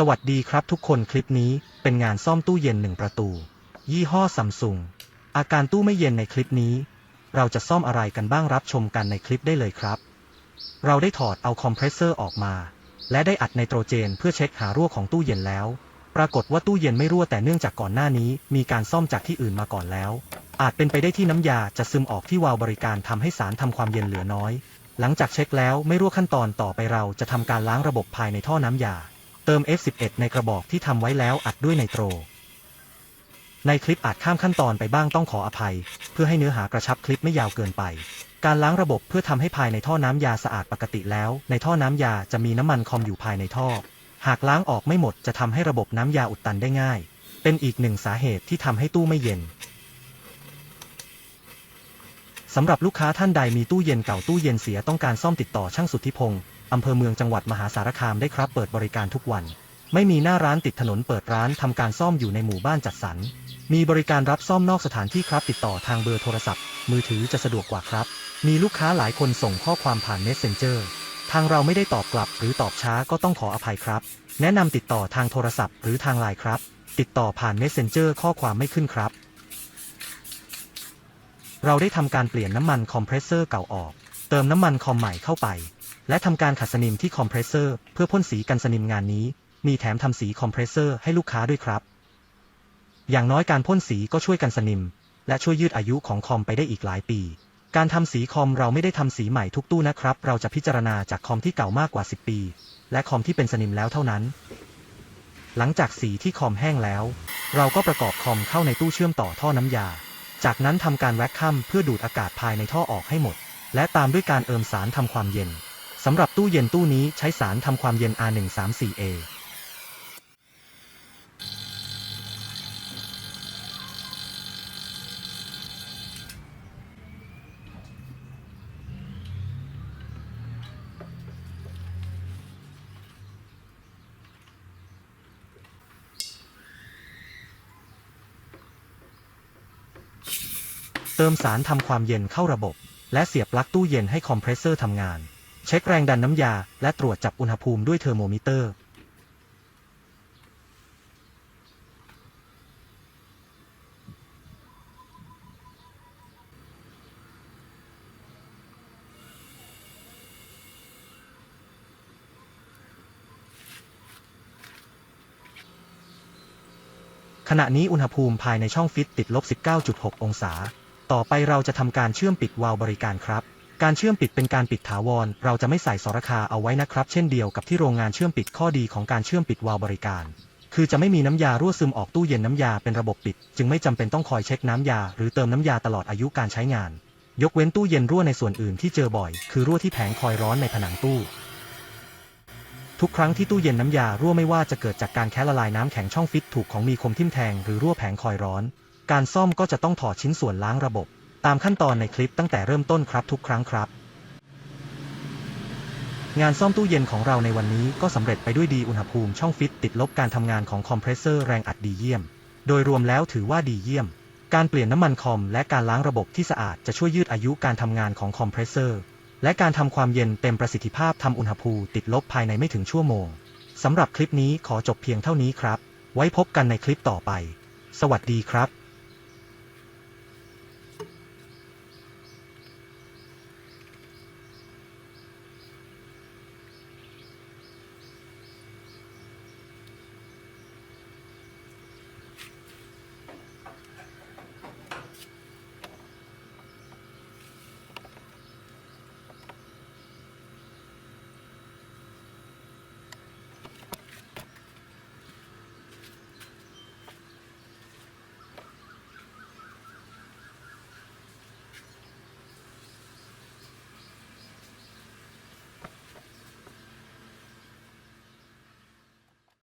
สวัสดีครับทุกคนคลิปนี้เป็นงานซ่อมตู้เย็นหนึ่งประตู ยี่ห้อซัมซุงอาการตู้ไม่เย็นในคลิปนี้ เราจะซ่อมอะไรกันบ้างรับชมกันในคลิปได้เลยครับ เราได้ถอดเอาคอมเพรสเซอร์ออกมา และได้อัดไนโตรเจนเพื่อเช็คหารั่วของตู้เย็นแล้ว ปรากฏว่าตู้เย็นไม่รั่วแต่เนื่องจากก่อนหน้านี้มีการซ่อมจากที่อื่นมาก่อนแล้ว อาจเป็นไปได้ที่น้ำยาจะซึมออกที่วาล์วบริการทำให้สารทำความเย็นเหลือน้อย หลังจากเช็คแล้วไม่รั่วขั้นตอนต่อไปเราจะทำการล้างระบบภายในท่อน้ำยา เติม F11 ในกระบอกที่ทำไว้แล้วอัดด้วยไนโตร ในคลิปอาจข้ามขั้นตอนไปบ้างต้องขออภัย เพื่อให้เนื้อหากระชับคลิปไม่ยาวเกินไป การล้างระบบเพื่อทำให้ภายในท่อน้ำยาสะอาดปกติแล้ว ในท่อน้ำยาจะมีน้ำมันคอมอยู่ภายในท่อ หากล้างออกไม่หมดจะทำให้ระบบน้ำยาอุดตันได้ง่าย เป็นอีกหนึ่งสาเหตุที่ทำให้ตู้ไม่เย็นสำหรับลูกค้าท่านใดมีตู้เย็นเก่าตู้เย็นเสียต้องการซ่อมติดต่อช่างสุทธิพงศ์ อำเภอเมืองจังหวัดมหาสารคามได้ครับเปิดบริการทุกวัน ไม่มีหน้าร้านติดถนนเปิดร้านทำการซ่อมอยู่ในหมู่บ้านจัดสรร มีบริการรับซ่อมนอกสถานที่ครับติดต่อทางเบอร์โทรศัพท์ มือถือจะสะดวกกว่าครับ มีลูกค้าหลายคนส่งข้อความผ่าน Messenger ทางเราไม่ได้ตอบกลับหรือตอบช้าก็ต้องขออภัยครับ แนะนำติดต่อทางโทรศัพท์หรือทางไลน์ครับ ติดต่อผ่าน Messenger ข้อความไม่ขึ้นครับ เราได้ทำการเปลี่ยนน้ำมันคอมเพรสเซอร์เก่าออก เติมน้ำมันคอมใหม่เข้าไป และทำการขัดสนิมที่คอมเพรสเซอร์เพื่อพ่นสีกันสนิมงานนี้ มีแถมทำสีคอมเพรสเซอร์ให้ลูกค้าด้วยครับ อย่างน้อยการพ่นสีก็ช่วยกันสนิม และช่วยยืดอายุของคอมไปได้อีกหลายปี การทำสีคอมเราไม่ได้ทำสีใหม่ทุกตู้นะครับ เราจะพิจารณาจากคอมที่เก่ามากกว่า 10 ปี และคอมที่เป็นสนิมแล้วเท่านั้น หลังจากสีที่คอมแห้งแล้ว เราก็ประกอบคอมเข้าในตู้เชื่อมต่อท่อน้ำยา จากนั้นทำการแว็กคัมเพื่อดูดอากาศภายในท่อออกให้หมด และตามด้วยการเอิมสารทำความเย็น สำหรับตู้เย็นตู้นี้ใช้สารทำความเย็น R134A เติมสารทำความเย็นเข้าระบบ และเสียบปลั๊กตู้เย็นให้คอมเพรสเซอร์ทำงาน เช็คแรงดันน้ำยา และตรวจจับอุณหภูมิด้วยเทอร์โมมิเตอร์ ขณะนี้อุณหภูมิภายในช่องฟิตติดลบ 19.6 องศา ต่อไปเราจะทำการเชื่อมปิดวาล์วบริการครับ การเชื่อมปิดเป็นการปิดถาวร เราจะไม่ใส่สรคาเอาไว้นะครับ เช่นเดียวกับที่โรงงานเชื่อมปิดข้อดีของการเชื่อมปิดวาล์วบริการ คือจะไม่มีน้ำยารั่วซึมออกตู้เย็นน้ำยาเป็นระบบปิด จึงไม่จำเป็นต้องคอยเช็คน้ำยา หรือเติมน้ำยาตลอดอายุการใช้งาน ยกเว้นตู้เย็นรั่วในส่วนอื่นที่เจอบ่อย คือรั่วที่แผงคอยร้อนในผนังตู้ ทุกครั้งที่ตู้เย็นน้ำยารั่วไม่ว่าจะเกิดจากการแคะละลายน้ำแข็งช่องฟิตถูกของมีคมทิ่มแทงหรือรั่วแผงคอยร้อน การซ่อมก็จะต้องถอดชิ้นส่วนล้างระบบามขั้นตอนในคลิปตั้งแต่เริ่มต้นครับทุกครั้งครับ งานซ่อมตู้เย็นของเราในวันนี้ก็สำเร็จไปด้วยดีอุณหภูมิช่องฟิตติดลบการทำงานของคอมเพรสเซอร์แรงอัดดีเยี่ยม โดยรวมแล้วถือว่าดีเยี่ยม การเปลี่ยนน้ำมันคอมและการล้างระบบที่สะอาดจะช่วยยืดอายุการทำงานของคอมเพรสเซอร์ และการทำความเย็นเต็มประสิทธิภาพทำอุณหภูมิติดลบภายในไม่ถึงชั่วโมงสำหรับคลิปนี้ขอจบเพียงเท่านี้ครับ ไว้พบกันในคลิปต่อไป สวัสดีครับ